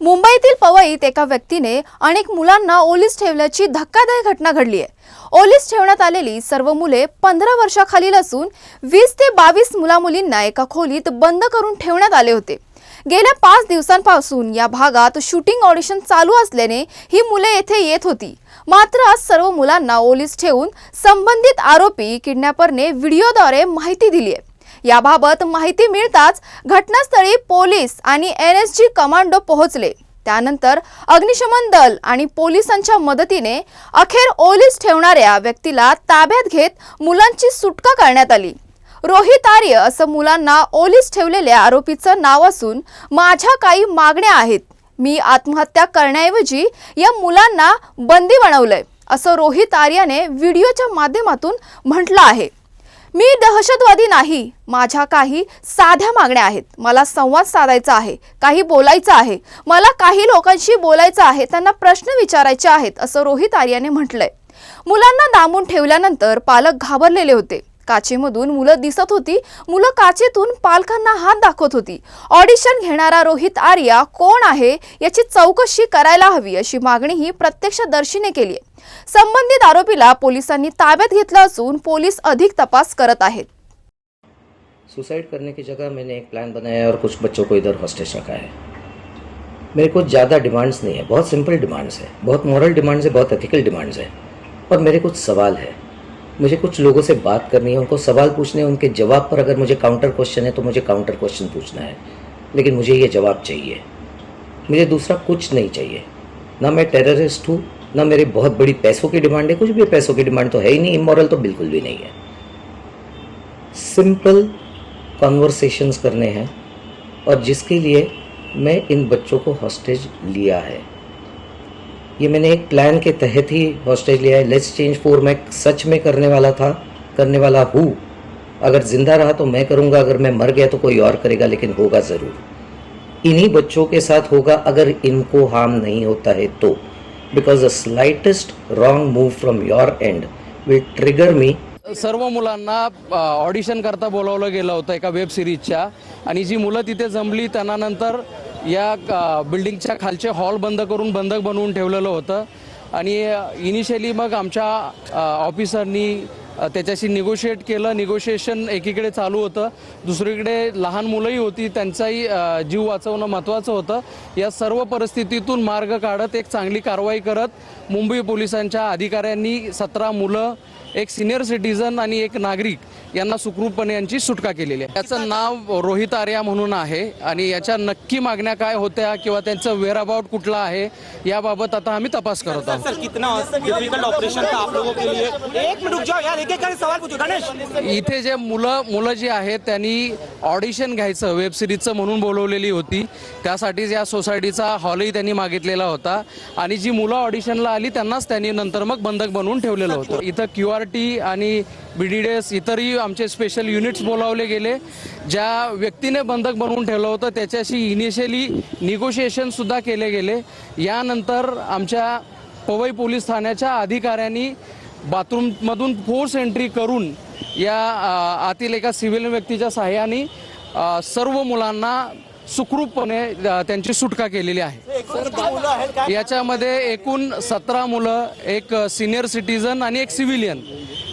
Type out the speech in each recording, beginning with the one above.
मुंबईतील पवईत एका व्यक्तीने अनेक मुलांना ओलीस ठेवल्याची धक्कादायक घटना घडली आहे. ओलीस ठेवण्यात आलेली सर्व मुले पंधरा वर्षाखालील असून वीस ते बावीस मुलामुलींना एका खोलीत बंद करून ठेवण्यात आले होते. गेल्या पाच दिवसांपासून या भागात शूटिंग ऑडिशन चालू असल्याने ही मुले येथे येत होती. मात्र आज सर्व मुलांना ओलीस ठेवून संबंधित आरोपी किडनॅपरने व्हिडिओद्वारे माहिती दिली आहे. याबाबत माहिती मिळताच घटनास्थळी पोलीस आणि एन एस जी कमांडो पोहोचले. त्यानंतर अग्निशमन दल आणि पोलिसांच्या मदतीने अखेर ओलीस ठेवणाऱ्या व्यक्तीला ताब्यात घेत मुलांची सुटका करण्यात आली. रोहित आर्य असं मुलांना ओलीस ठेवलेल्या आरोपीचं नाव असून माझ्या काही मागण्या आहेत. मी आत्महत्या करण्याऐवजी या मुलांना बंदी बनवलंय असं रोहित आर्याने व्हिडिओच्या माध्यमातून म्हटलं आहे. मी दहशतवादी नाही. माझ्या काही साध्या मागण्या आहेत. मला संवाद साधायचा आहे. काही बोलायचं आहे. मला काही लोकांशी बोलायचं आहे. त्यांना प्रश्न विचारायचे आहेत असं रोहित आर्याने म्हटलंय. मुलांना दामून ठेवल्यानंतर पालक घाबरलेले होते. काचेमधून मुलं दिसत होती. मुलं काचेतून पालकांना हात दाखवत होती. ऑडिशन घेणारा रोहित आर्या कोण आहे याची चौकशी करायला हवी अशी मागणीही प्रत्यक्षदर्शीने केली आहे. संबंधित आरोपीला पोलिसांनी ताब्यात घेतलं असून पोलीस अधिक तपास करत आहेत. सुसाइड करने की जगह मैंने एक प्लान बनाया है और कुछ बच्चों को इधर हॉस्टेज रखा है। मेरे कुछ ज़्यादा डिमांड्स नहीं है बहुत सिंपल डिमांड्स है बहुत मॉरल डिमांड्स है बहुत एथिकल डिमांड्स है और मेरे कुछ सवाल है। मुझे कुछ लोगों से बात करनी है, उनको सवाल पूछने हैं, उनके जवाब पर अगर मुझे काउंटर क्वेश्चन है तो मुझे काउंटर क्वेश्चन पूछना है। लेकिन मुझे ये जवाब चाहिए। मुझे दूसरा कुछ नहीं चाहिए। ना मैं टेररिस्ट हूँ, ना मेरी बहुत बड़ी पैसों की डिमांड है, कुछ भी पैसों की डिमांड तो है ही नहीं इमोरल तो बिल्कुल भी नहीं है। सिंपल कॉन्वर्सेशंस करने हैं, और जिसके लिए मैं इन बच्चों को हॉस्टेज लिया है। ये मैंने एक प्लान के तहत ही हॉस्टेज लिया है। लेट्स चेंज फोर मैं सच में करने वाला था करने वाला हूँ। अगर जिंदा रहा तो मैं करूँगा अगर मैं मर गया तो कोई और करेगा लेकिन होगा ज़रूर। इन्हीं बच्चों के साथ होगा अगर इनको हार्म नहीं होता है तो। Because the slightest wrong move from your end will trigger me सर्व मुलांना ऑडिशन करता बोलावलं गेलं होतं एका वेब सिरीजच्या आणि जी मुलं तिथे जमली त्यांना नंतर या बिल्डिंगच्या खालचे हॉल बंद करून बंधक बनवून ठेवलेलं होतं. आणि इनिशियली मग आमच्या ऑफिसरनी त्याच्याशी निगोशिएट केलं. निगोशिएशन एकीकडे चालू होतं. दुसरीकडे लहान मुलंही होती. त्यांचाही जीव वाचवणं महत्त्वाचं होतं. या सर्व परिस्थितीतून मार्ग काढत एक चांगली कारवाई करत मुंबई पोलिसांच्या अधिकाऱ्यांनी सतरा मुलं एक सिनियर सिटीजन आणि एक नागरिक यांना सुखरूपपणे यांची सुटका केलेली आहे. याचं नाव रोहित आर्या म्हणून आहे आणि याच्या नक्की मागण्या काय होत्या किंवा त्यांचं वेअर अबाउट कुठला आहे याबाबत आता आम्ही तपास करत आहोत सर कितना डिफिकल्ट ऑपरेशन था आप लोगों के लिए? एक मिनट रुक जाओ यार एक एक करके सवाल पूछो गणेश इथे जे मुलं मुलं जी आहेत त्यांनी ऑडिशन घ्यायचं वेब सिरीजचं म्हणून बोलवलेली होती. त्यासाठीच या सोसायटीचा हॉलही त्यांनी मागितलेला होता. आणि जी मुलं ऑडिशनला आली त्यांनाच त्यांनी नंतर मग बंधक बनवून ठेवलेलं होतं. इथं क्यू आर टी आणि बी डी डेस इतरही आमचे स्पेशल युनिट्स बोलावले गेले. ज्या व्यक्तीने बंधक बनवून ठेवलं होतं त्याच्याशी इनिशियली निगोशिएशन सुद्धा केले गेले. यानंतर आमच्या पवई पोलीस ठाण्याच्या अधिकाऱ्यांनी बाथरूममधून फोर्स एंट्री करून या आतील एका सिव्हिल व्यक्तीच्या सहाय्याने सर्व मुलांना सुखरूपपणे त्यांची सुटका केलेली आहे. याच्यामध्ये एकूण सतरा मुलं एक सिनियर सिटीजन आणि एक सिव्हिलियन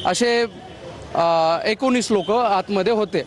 असे एकोणीस लोक आतमध्ये होते.